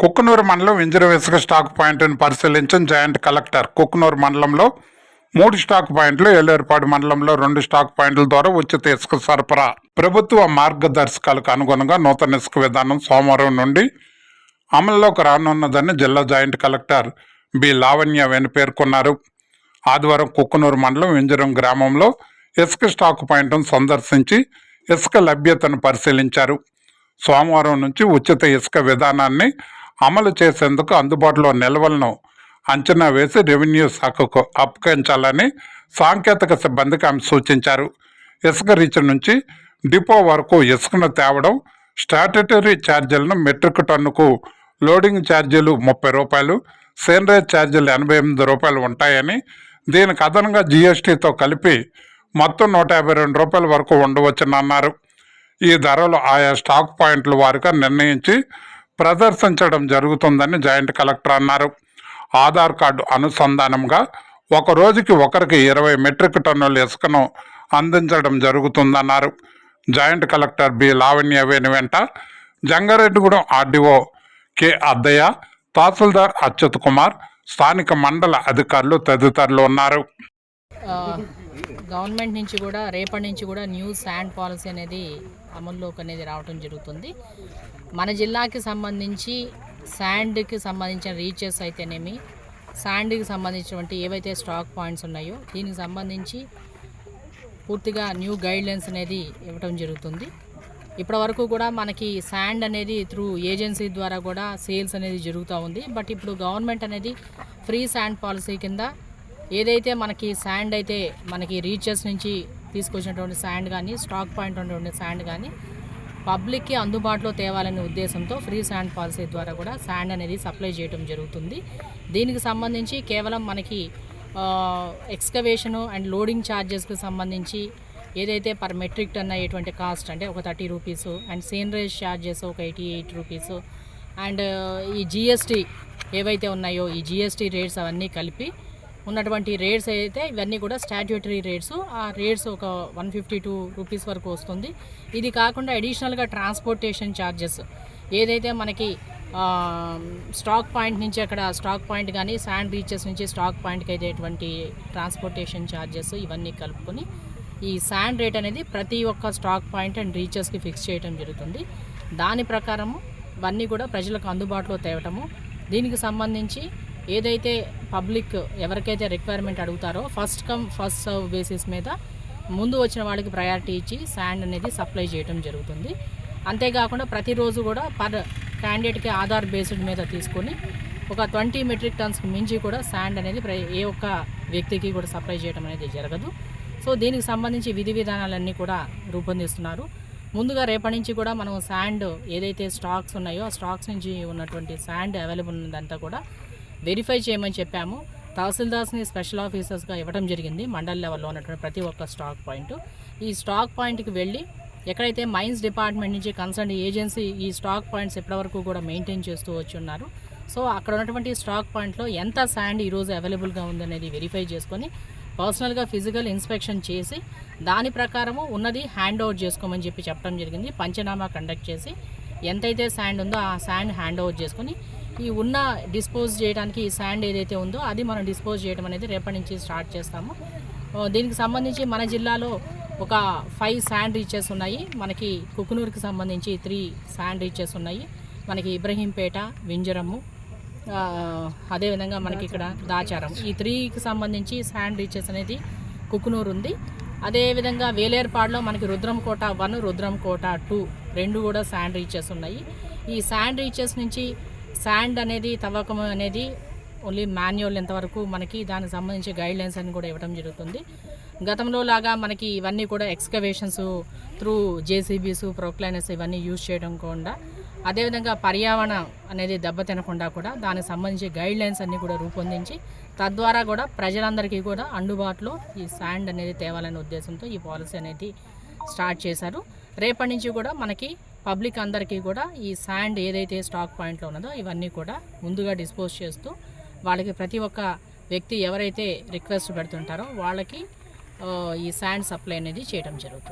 కుక్కునూరు మండలం ఇంజర ఇసుక స్టాక్ పాయింట్ను పరిశీలించిన జాయింట్ కలెక్టర్. కుక్కునూరు మండలంలో మూడు స్టాక్ పాయింట్లు ఏలేరుపాడు మండలంలో రెండు స్టాక్ పాయింట్ల ద్వారా ఉచిత ఇసుక సరఫరా. ప్రభుత్వ మార్గదర్శకాలకు అనుగుణంగా నూతన ఇసుక విధానం సోమవారం నుండి అమల్లోకి రానున్నదని జిల్లా జాయింట్ కలెక్టర్ బి లావణ్య వెను పేర్కొన్నారు. ఆదివారం కుక్కునూరు మండలం ఇంజరం గ్రామంలో ఇసుక స్టాక్ పాయింట్ను సందర్శించి ఇసుక లభ్యతను పరిశీలించారు. సోమవారం నుంచి ఉచిత ఇసుక విధానాన్ని అమలు చేసేందుకు అందుబాటులో నిల్వలను అంచనా వేసి రెవెన్యూ శాఖకు అప్పగించాలని సాంకేతిక సిబ్బందికి ఆమె సూచించారు. ఇసుక రీచ్ నుంచి డిపో వరకు ఇసుకను తేవడం స్టాట్యుటరీ ఛార్జీలను మెట్రిక్ టన్నుకు లోడింగ్ ఛార్జీలు ముప్పై రూపాయలు సేనరేజ్ ఛార్జీలు ఎనభై ఎనిమిది రూపాయలు ఉంటాయని దీనికి అదనంగా జీఎస్టీతో కలిపి మొత్తం నూట యాభై రెండు రూపాయల వరకు ఉండవచ్చని అన్నారు ఈ ధరలు ఆయా స్టాక్ పాయింట్ల వారిగా నిర్ణయించి ప్రదర్శించడం జరుగుతుందని జాయింట్ కలెక్టర్ అన్నారు. ఆధార్ కార్డు అనుసంధానంగా ఒక రోజుకి ఒకరికి ఇరవై మెట్రిక్ టన్నుల ఇసుకను అందించడం జరుగుతుందన్నారు. Joint collector B Lavanya Veni వెంట జంగారెడ్డిగూడెం ఆర్డీఓ కె అద్దయ్య తహసీల్దార్ అచ్యుత్ కుమార్ స్థానిక మండల అధికారులు తదితరులు ఉన్నారు. గవర్నమెంట్ నుంచి కూడా రేపటి నుంచి కూడా న్యూ శాండ్ పాలసీ అనేది అమల్లోకి అనేది రావటం జరుగుతుంది. మన జిల్లాకి సంబంధించి శాండ్కి సంబంధించిన రీచెస్ అయితేనేమి శాండ్కి సంబంధించినటువంటి ఏవైతే స్టాక్ పాయింట్స్ ఉన్నాయో దీనికి సంబంధించి పూర్తిగా న్యూ గైడ్లైన్స్ అనేది ఇవ్వటం జరుగుతుంది. ఇప్పటివరకు కూడా మనకి శాండ్ అనేది త్రూ ఏజెన్సీ ద్వారా కూడా సేల్స్ అనేది జరుగుతూ ఉంది. బట్ ఇప్పుడు గవర్నమెంట్ అనేది ఫ్రీ శాండ్ పాలసీ కింద ఏదైతే మనకి శాండ్ అయితే మనకి రీచెస్ నుంచి తీసుకొచ్చినటువంటి శాండ్ కానీ స్టాక్ పాయింట్ ఉన్నటువంటి శాండ్ కానీ పబ్లిక్కి అందుబాటులో తేవాలనే ఉద్దేశంతో ఫ్రీ శాండ్ పాలసీ ద్వారా కూడా శాండ్ అనేది సప్లై చేయడం జరుగుతుంది. దీనికి సంబంధించి కేవలం మనకి ఎక్స్కవేషను అండ్ లోడింగ్ ఛార్జెస్కి సంబంధించి ఏదైతే పర్ మెట్రిక్ టన్ అయ్యేటువంటి కాస్ట్ అంటే ఒక thirty rupees and seigniorage charges ఒక ఎయిటీ ఎయిట్ రూపీస్ అండ్ ఈ జిఎస్టీ ఏవైతే ఉన్నాయో ఈ జిఎస్టీ రేట్స్ అవన్నీ కలిపి ఉన్నటువంటి రేట్స్ అయితే ఇవన్నీ కూడా స్టాట్యూటరీ రేట్స్ ఆ రేట్స్ ఒక వన్ ఫిఫ్టీ టూ రూపీస్ వరకు వస్తుంది. ఇది కాకుండా అడిషనల్గా ట్రాన్స్పోర్టేషన్ ఛార్జెస్ ఏదైతే మనకి స్టాక్ పాయింట్ నుంచి అక్కడ స్టాక్ పాయింట్ కానీ శాండ్ బీచెస్ నుంచి స్టాక్ పాయింట్కి అయ్యేటువంటి ట్రాన్స్పోర్టేషన్ ఛార్జెస్ ఇవన్నీ కలుపుకొని ఈ శాండ్ రేట్ అనేది ప్రతి ఒక్క స్టాక్ పాయింట్ అండ్ రీచెస్కి ఫిక్స్ చేయడం జరుగుతుంది. దాని ప్రకారము ఇవన్నీ కూడా ప్రజలకు అందుబాటులో తేవటము. దీనికి సంబంధించి ఏదైతే పబ్లిక్ ఎవరికైతే రిక్వైర్మెంట్ అడుగుతారో first come first serve basis మీద ముందు వచ్చిన వాళ్ళకి ప్రయారిటీ ఇచ్చి శాండ్ అనేది సప్లై చేయడం జరుగుతుంది. అంతేకాకుండా ప్రతిరోజు కూడా పర్ క్యాండిడేట్కి ఆధార్ బేస్డ్ మీద తీసుకొని ఒక ట్వంటీ మెట్రిక్ టన్స్కి మించి కూడా శాండ్ అనేది ప్ర- ఏ ఒక్క వ్యక్తికి కూడా సప్లై చేయడం అనేది జరగదు. సో దీనికి సంబంధించి విధి విధానాలన్నీ కూడా రూపొందిస్తున్నారు. ముందుగా రేపటి నుంచి కూడా మనం శాండ్ ఏదైతే స్టాక్స్ ఉన్నాయో ఆ స్టాక్స్ నుంచి ఉన్నటువంటి శాండ్ అవైలబుల్ ఉన్నదంతా కూడా వెరిఫై చేయమని చెప్పాము. తహసీల్దార్స్ని స్పెషల్ ఆఫీసర్స్గా ఇవ్వడం జరిగింది. మండల్ లెవెల్లో ఉన్నటువంటి ప్రతి ఒక్క స్టాక్ పాయింట్. ఈ స్టాక్ పాయింట్కి వెళ్ళి ఎక్కడైతే మైన్స్ డిపార్ట్మెంట్ నుంచి కన్సర్న్ ఏజెన్సీ ఈ స్టాక్ పాయింట్స్ ఇప్పటివరకు కూడా మెయింటైన్ చేస్తూ వచ్చి ఉన్నారు సో అక్కడ ఉన్నటువంటి స్టాక్ పాయింట్లో ఎంత శాండ్ ఈరోజు అవైలబుల్గా ఉందనేది వెరిఫై చేసుకొని పర్సనల్గా ఫిజికల్ ఇన్స్పెక్షన్ చేసి దాని ప్రకారము ఉన్నది హ్యాండ్ ఓవర్ చేసుకోమని చెప్పి చెప్పడం జరిగింది. పంచనామా కండక్ట్ చేసి ఎంతైతే శాండ్ ఉందో ఆ శాండ్ హ్యాండ్ ఓవర్ చేసుకొని ఈ ఉన్న డిస్పోజ్ చేయడానికి ఈ శాండ్ ఏదైతే ఉందో అది మనం డిస్పోజ్ చేయడం అనేది రేపటి నుంచి స్టార్ట్ చేస్తాము. దీనికి సంబంధించి మన జిల్లాలో ఒక ఫైవ్ శాండ్ రీచెస్ ఉన్నాయి. మనకి కుకునూరుకి సంబంధించి త్రీ శాండ్ రీచెస్ ఉన్నాయి. మనకి ఇబ్రహీంపేట వింజరము అదేవిధంగా మనకి ఇక్కడ దాచారం. ఈ త్రీకి సంబంధించి శాండ్ రీచెస్ అనేది కుకునూరు ఉంది. అదేవిధంగా వేలేర్పాడులో మనకి రుద్రంకోట వన్ రుద్రంకోట టూ రెండు కూడా శాండ్ రీచెస్ ఉన్నాయి. ఈ శాండ్ రీచెస్ నుంచి శాండ్ అనేది తవ్వకం అనేది ఓన్లీ మాన్యువల్ ఎంతవరకు మనకి దానికి సంబంధించి గైడ్ లైన్స్ అని కూడా ఇవ్వడం జరుగుతుంది. గతంలో లాగా మనకి ఇవన్నీ కూడా ఎక్స్కవేషన్స్ త్రూ జేసీబీస్ ప్రొక్లైనర్స్ ఇవన్నీ యూజ్ చేయడం కూడా. అదేవిధంగా పర్యావరణం అనేది దెబ్బతినకుండా కూడా దానికి సంబంధించి గైడ్ లైన్స్ అన్నీ కూడా రూపొందించి తద్వారా కూడా ప్రజలందరికీ కూడా అందుబాటులో ఈ శాండ్ అనేది తేవాలనే ఉద్దేశంతో ఈ పాలసీ అనేది స్టార్ట్ చేశారు. రేపటి నుంచి కూడా మనకి పబ్లిక్ అందరికీ కూడా ఈ శాండ్ ఏదైతే స్టాక్ పాయింట్లో ఉన్నదో ఇవన్నీ కూడా ముందుగా డిస్పోజ్ చేస్తూ వాళ్ళకి ప్రతి ఒక్క వ్యక్తి ఎవరైతే రిక్వెస్ట్ పెడుతుంటారో వాళ్ళకి ఈ శాండ్ సప్లై అనేది చేయడం జరుగుతుంది.